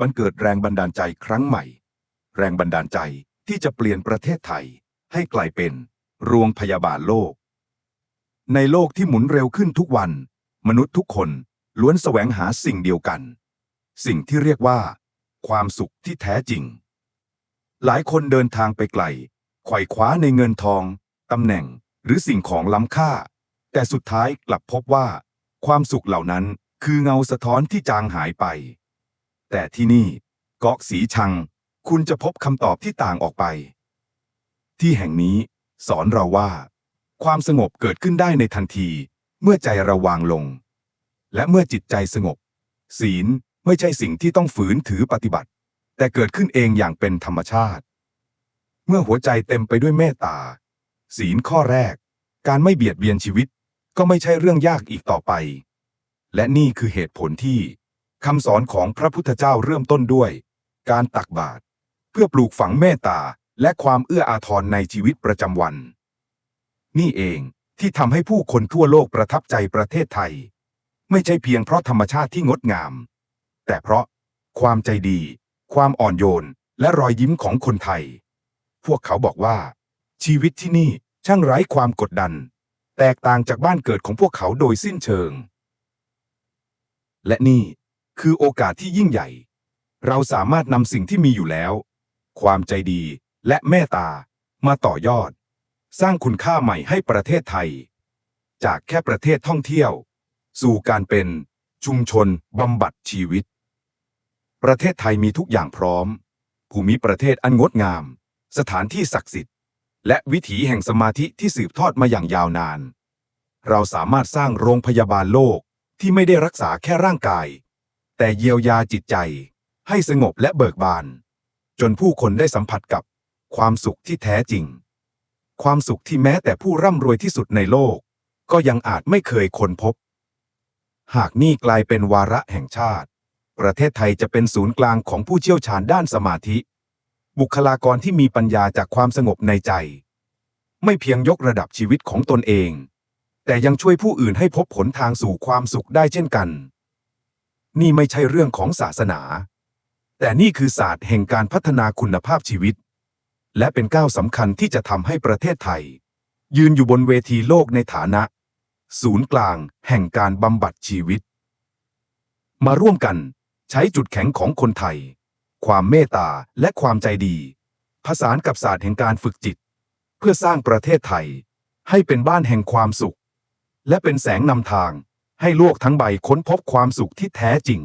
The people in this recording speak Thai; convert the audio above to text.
มันเกิดแรงบันดาลใจครั้งใหม่ แรงบันดาลใจที่จะเปลี่ยนประเทศไทย ให้กลายเป็นโรงพยาบาลโลก ในโลกที่หมุนเร็วขึ้นทุกวัน มนุษย์ทุกคนล้วนแสวงหาสิ่งเดียวกัน สิ่งที่เรียกว่า ความสุขที่แท้จริง หลายคนเดินทางไปไกลไขว่คว้าในเงินทองตำแหน่งหรือสิ่งของล้ำค่า แต่สุดท้ายกลับพบว่า ความสุขเหล่านั้นคือเงาสะท้อนที่จางหายไป แต่ที่นี่เกาะสีชัง คุณจะพบคำตอบที่ต่างออกไป ที่แห่งนี้สอนเราว่า ความสงบเกิดขึ้นได้ในทันที เมื่อใจเราวางลง และเมื่อจิตใจสงบ ศีลไม่ใช่สิ่งที่ต้องฝืนถือปฏิบัติ แต่เกิดขึ้นเองอย่างเป็นธรรมชาติ เมื่อหัวใจเต็มไปด้วยเมตตา ศีลข้อแรก การไม่เบียดเบียนชีวิตก็ไม่ใช่เรื่องยากอีกต่อไป และนี่คือเหตุผลที่ คำสอนของพระพุทธเจ้าเริ่มต้นด้วย การตักบาตรเพื่อปลูกฝังเมตตาและความเอื้ออาทรในชีวิตประจำวัน นี่เองที่ทำให้ผู้คนทั่วโลกประทับใจประเทศไทย ไม่ใช่เพียงเพราะธรรมชาติที่งดงาม แต่เพราะความใจดี ความอ่อนโยน และรอยยิ้มของคนไทย พวกเขาบอกว่า ชีวิตที่นี่ช่างไร้ความกดดัน แตกต่างจากบ้านเกิดของพวกเขาโดยสิ้นเชิง และนี่ คือโอกาสที่ยิ่งใหญ่ เราสามารถนำสิ่งที่มีอยู่แล้ว ความใจดีและเมตตามาต่อยอด สร้างคุณค่าใหม่ให้ประเทศไทย จากแค่ประเทศท่องเที่ยว สู่การเป็นชุมชนบำบัดชีวิต ประเทศไทยมีทุกอย่างพร้อม ภูมิประเทศอันงดงาม สถานที่ศักดิ์สิทธิ์ และวิถีแห่งสมาธิที่สืบทอดมาอย่างยาวนาน เราสามารถสร้างโรงพยาบาลโลกที่ไม่ได้รักษาแค่ร่างกาย แต่เยียวยาจิตใจให้สงบและเบิกบาน จนผู้คนได้สัมผัสกับความสุขที่แท้จริง ความสุขที่แม้แต่ผู้ร่ำรวยที่สุดในโลก ก็ยังอาจไม่เคยค้นพบ หากนี่กลายเป็นวาระแห่งชาติ ประเทศไทยจะเป็นศูนย์กลางของผู้เชี่ยวชาญด้านสมาธิ บุคลากรที่มีปัญญาจากความสงบในใจ ไม่เพียงยกระดับชีวิตของตนเอง แต่ยังช่วยผู้อื่นให้พบผลทางสู่ความสุขได้เช่นกัน นี่ไม่ใช่เรื่องของศาสนา แต่นี่คือศาสตร์แห่งการพัฒนาคุณภาพชีวิต และเป็นก้าวสำคัญที่จะทำให้ประเทศไทย ยืนอยู่บนเวทีโลกในฐานะ ศูนย์กลาง แห่งการบำบัดชีวิต มาร่วมกันใช้จุดแข็งของคนไทย ความเมตตาและความใจดี ผสานกับศาสตร์แห่งการฝึกจิต เพื่อสร้างประเทศไทย ให้เป็นบ้านแห่งความสุข และเป็นแสงนำทาง ให้โลกทั้งใบค้นพบความสุขที่แท้จริง